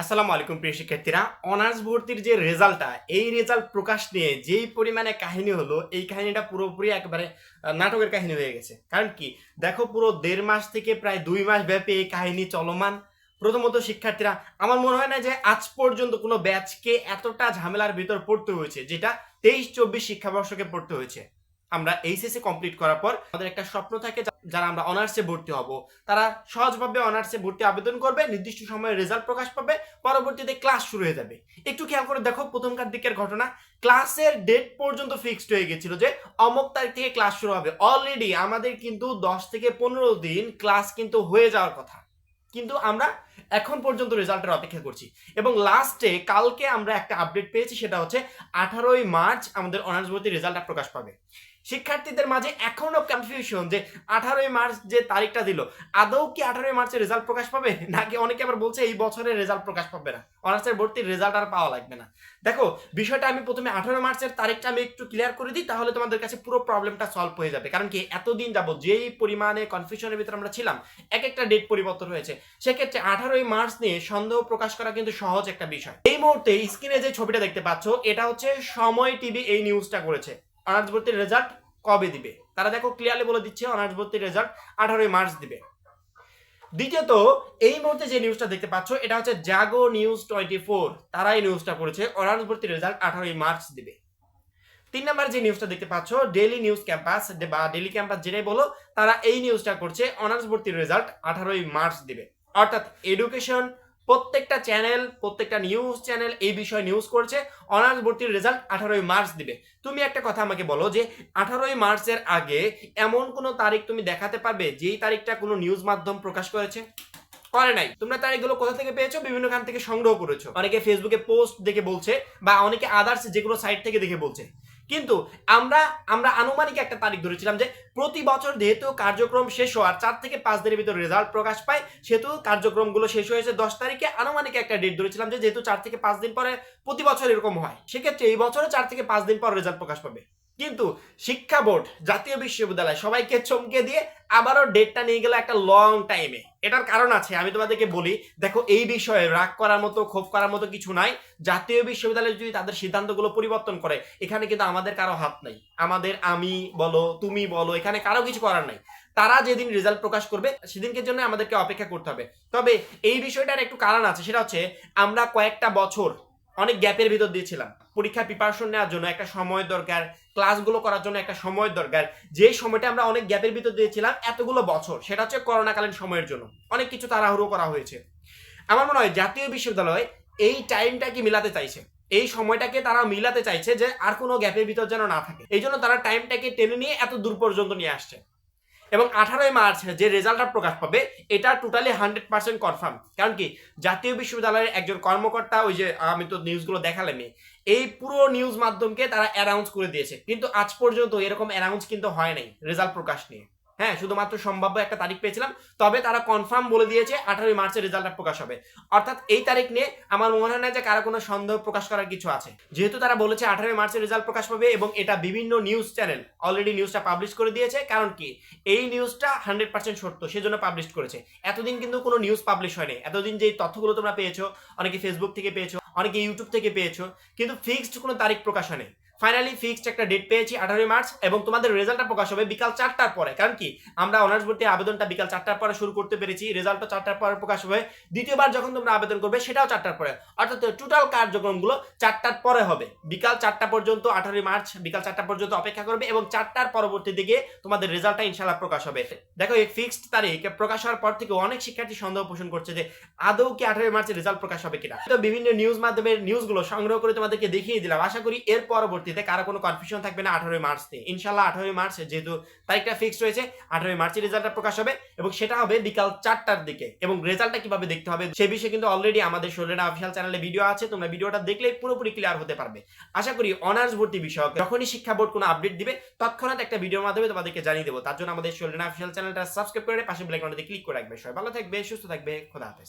আসসালামু আলাইকুম প্রিয় শিক্ষার্থীরা, অনার্স ভর্তির যে রেজাল্টটা এই রেজাল্ট প্রকাশ নিয়ে যেই পরিমাণে কাহিনী হলো, এই কাহিনীটা পুরোপুরি একেবারে নাটকের কাহিনী হয়ে গেছে। কারণ কি? দেখো পুরো দেড় মাস থেকে প্রায় দুই মাস ব্যাপী এই কাহিনী চলমান। প্রথমত শিক্ষার্থীরা, আমার মনে হয় না যে আজ পর্যন্ত কোনো ব্যাচকে এতটা ঝামেলার ভিতর পড়তে হয়েছে, যেটা তেইশ চব্বিশ শিক্ষাবর্ষকে পড়তে হয়েছে। আমরা এইচএসসি কমপ্লিট করার পর আমাদের একটা স্বপ্ন থাকে যারা আমরা অনার্সে ভর্তি হব। তারা সহজভাবে অনার্সে ভর্তি আবেদন করবে, নির্দিষ্ট সময়ে রেজাল্ট প্রকাশ পাবে, পরবর্তীতে ক্লাস শুরু হয়ে যাবে। একটু খেয়াল করে দেখো প্রথমকার দিকের ঘটনা। ক্লাসের ডেট পর্যন্ত ফিক্সড হয়ে গেছিল যে অমুক তারিখ থেকে ক্লাস শুরু হবে। অলরেডি আমাদের কিন্তু দশ থেকে পনেরো দিন ক্লাস কিন্তু হয়ে যাওয়ার কথা। কিন্তু আমরা এখন পর্যন্ত রেজাল্টের অপেক্ষা করছি। এবং লাস্টে কালকে আমরা একটা আপডেট পেয়েছি, সেটা হচ্ছে আঠারোই মার্চ আমাদের অনার্স ভর্তি রেজাল্টটা প্রকাশ পাবে। শিক্ষার্থীদের মাঝে এখনও কনফিউশন যে আঠারোই মার্চ যে তারিখটা দিল। আদৌ কি আঠারোই মার্চে রেজাল্ট প্রকাশ পাবে? নাকি অনেকে আবার বলছে এই বছরের রেজাল্ট প্রকাশ পাবে না? অনার্সের ভর্তির রেজাল্ট আর পাওয়া লাগবে না। দেখো, বিষয়টা আমি প্রথমে আঠারো মার্চের তারিখটা আমি একটু ক্লিয়ার করে দিই, তাহলে তোমাদের কাছে পুরো প্রবলেমটা সলভ হয়ে যাবে। কারণ কি, এতদিন যাব যেই পরিমাণে কনফিউশনের ভিতরে আমরা ছিলাম, এক একটা ডেট পরিবর্তন হয়েছে। সেক্ষেত্রে আঠারোই মার্চ নিয়ে সন্দেহ প্রকাশ করা কিন্তু সহজ একটা বিষয়। এই মুহূর্তে স্ক্রিনে যে ছবিটা দেখতে পাচ্ছ, এটা হচ্ছে সময় টিভি এই নিউজটা করেছে। অনার্স ভর্তির রেজাল্ট কবে দিবে? তারা দেখো ক্লিয়ারলি বলে দিচ্ছে অনার্স ভর্তির রেজাল্ট আঠারোই মার্চ দিবে। দ্বিতীয়ত, এই মুহূর্তে যে নিউজটা দেখতে পাচ্ছ, এটা হচ্ছে জাগো নিউজ টোয়েন্টি ফোর তারা এই নিউজটা করেছে অনার্স ভর্তির রেজাল্ট আঠারোই মার্চ দিবে। তিন নাম্বার যে নিউজটা দেখতে পাচ্ছ ডেইলি নিউজ ক্যাম্পাস বা ডেইলি ক্যাম্পাস যেটাই বলো, তারা এই নিউজটা করছে অনার্স ভর্তির রেজাল্ট আঠারোই মার্চ দিবে। অর্থাৎ এডুকেশন প্রত্যেকটা চ্যানেল প্রত্যেকটা নিউজ চ্যানেল এই বিষয়ে নিউজ করছে। অনার্স ভর্তির রেজাল্ট আঠারোই মার্চ দিবে। তুমি একটা কথা আমাকে বলো যে, আঠারোই মার্চের আগে এমন কোনো তারিখ তুমি দেখাতে পারবে যেই তারিখটা কোনো নিউজ মাধ্যম প্রকাশ করেছে? করে নাই। তোমরা তারিখগুলো কোথা থেকে পেয়েছ? বিভিন্ন খান থেকে সংগ্রহ করেছ। অনেকে ফেসবুকে পোস্ট দেখে বলছে বা অনেকে আদার্স যে কোনো সাইট থেকে দেখে বলছে। কিন্তু আমরা আমরা আনুমানিক একটা তারিখ ধরেছিলাম যে প্রতি বছর যেহেতু কার্যক্রম শেষ হওয়ার চার থেকে পাঁচ দিনের ভিতর রেজাল্ট প্রকাশ পায়, সেহেতু কার্যক্রমগুলো শেষ হয়েছে দশ তারিখে। আনুমানিক একটা ডেট ধরেছিলাম যে যেহেতু চার থেকে পাঁচ দিন পরে প্রতি বছর এরকম হয়। সেক্ষেত্রে এই বছরে চার থেকে পাঁচ দিন পর রেজাল্ট প্রকাশ পাবে। কিন্তু শিক্ষা বোর্ড, জাতীয় বিশ্ববিদ্যালয় সবাইকে চমকে দিয়ে আবারও ডেটটা নিয়ে গেল একটা লং টাইমে এটার কারণ আছে, আমি তোমাদেরকে বলি, দেখো এই বিষয়ে রাগ করার মতো, ক্ষোভ করার মতো কিছু নাই। জাতীয় বিশ্ববিদ্যালয় যদি তাদের সিদ্ধান্তগুলো পরিবর্তন করে, এখানে কিন্তু আমাদের কারও হাত নাই। আমাদের আমি বলো, তুমি বলো, এখানে কারও কিছু করার নাই। তারা যেদিন রেজাল্ট প্রকাশ করবে, সেদিনকে জন্য আমাদেরকে অপেক্ষা করতে হবে। তবে এই বিষয়টার একটু কারণ আছে, সেটা হচ্ছে আমরা কয়েকটা বছর অনেক গ্যাপের ভিতর দিয়েছিলাম। পরীক্ষার প্রিপারেশন নেওয়ার জন্য একটা সময় দরকার ক্লাসগুলো করার জন্য একটা সময় দরকার। যে সময়টা আমরা অনেক গ্যাপের ভিতর দিয়েছিলাম, এতগুলো বছর, সেটা হচ্ছে করোনাকালীন সময়ের জন্য। অনেক কিছু তাড়াহুড়ো করা হয়েছে। আমার মনে হয় জাতীয় বিশ্ববিদ্যালয় এই টাইমটাকে মিলাতে চাইছে। এই সময়টাকে তারা মিলাতে চাইছে যে আর কোনো গ্যাপের ভিতর যেন না থাকে। এই জন্য তারা টাইমটাকে টেনে নিয়ে এত দূর পর্যন্ত নিয়ে আসছে। এবং আঠারোই মার্চ যে রেজাল্টটা প্রকাশ পাবে, এটা টোটালি হান্ড্রেড পার্সেন্ট কনফার্ম কারণ কি? জাতীয় বিশ্ববিদ্যালয়ের একজন কর্মকর্তা, ওই যে আমি তো নিউজগুলো দেখালামই, এই পুরো নিউজ মাধ্যমকে তারা অ্যানাউন্স করে দিয়েছে। কিন্তু আজ পর্যন্ত এরকম অ্যানাউন্স কিন্তু হয় নাই, রেজাল্ট প্রকাশ নিয়ে। হ্যাঁ শুধুমাত্র সম্ভাব্য একটা তারিখ পেয়েছিলাম। তবে তারা কনফার্ম বলে দিয়েছে আঠারোই মার্চের রেজাল্টটা প্রকাশ হবে। অর্থাৎ এই তারিখ নিয়ে আমার মনে হয় না যে কারও কোনো সন্দেহ প্রকাশ করার কিছু আছে। যেহেতু তারা বলেছে আঠারোই মার্চের রেজাল্ট প্রকাশ পাবে এবং এটা বিভিন্ন নিউজ চ্যানেল অলরেডি নিউজটা পাবলিশ করে দিয়েছে। কারণ কি? এই নিউজটা হান্ড্রেড পার্সেন্ট সত্য, সেজন্য পাবলিশ করেছে। এতদিন কিন্তু কোনো নিউজ পাবলিশ হয়নি। এতদিন যে তথ্যগুলো তোমরা পেয়েছ, অনেকে ফেসবুক থেকে পেয়েছ, অনেকে ইউটিউব থেকে পেয়েছ, কিন্তু ফিক্সড কোনো তারিখ প্রকাশ হয়নি। ফাইনালি ফিক্সড একটা ডেট পেয়েছি আঠারোই মার্চ এবং তোমাদের রেজাল্টটা প্রকাশ হবে বিকাল চারটার পরে। কারণ কি? আমরা অনার্স ভর্তি আবেদনটা বিকাল চারটার পরে শুরু করতে পেরেছি। রেজাল্টটা চারটার পরে প্রকাশ হবে। দ্বিতীয়বার যখন তোমরা আবেদন করবে, সেটাও চারটার পরে। অর্থাৎ টোটাল কার্যক্রমগুলো চারটার পরে হবে। বিকাল চারটা পর্যন্ত, আঠারোই মার্চ বিকাল চারটা পর্যন্ত অপেক্ষা করবে এবং চারটার পরবর্তী দিকে তোমাদের রেজাল্টটা ইনশাল্লাহ প্রকাশ হবে। দেখো, এই ফিক্সড তারিখ প্রকাশ হওয়ার পর থেকে অনেক শিক্ষার্থী সন্দেহ পোষণ করছে যে আদৌ কি আঠারোই মার্চের রেজাল্ট প্রকাশ হবে কিনা। তো বিভিন্ন নিউজ মাধ্যমের নিউজগুলো সংগ্রহ করে তোমাদেরকে দেখিয়ে দিলাম। আশা করি এর পরবর্তীতে কারও কোনো কনফিউশন থাকবে না আঠারোই মার্চ নিয়ে। ইনশাল্লাহ আঠারোই মার্চ, যেহেতু তারিখটা ফিক্সড রয়েছে, আঠারোই মার্চের রেজাল্টটা প্রকাশ হবে এবং সেটা হবে বিকাল চারটার দিকে এবং রেজাল্টটা কীভাবে দেখতে হবে সেই বিষয়ে কিন্তু অলরেডি আমাদের শরীরের অফিসিয়াল চ্যানেলে ভিডিও আছে, তোমরা ভিডিওটা দেখলেই পুরোপুরি ক্লিয়ার হতে পারবে। আশা করি অনার্স ভর্তি বিষয়ক যখনই শিক্ষা বোর্ড কোনো আপডেট দিবে, তৎক্ষণাৎ একটা ভিডিওর মাধ্যমে তোমাদেরকে জানিয়ে দেবো। তার জন্য আমাদের শরীরের অফিসিয়াল চ্যানেলটা সাবস্ক্রাইব করে পাশে বেলাইকনটাতে ক্লিক করে রাখবে। সবাই ভালো থাকবে, সুস্থ থাকবে, খোদা হাফেজ।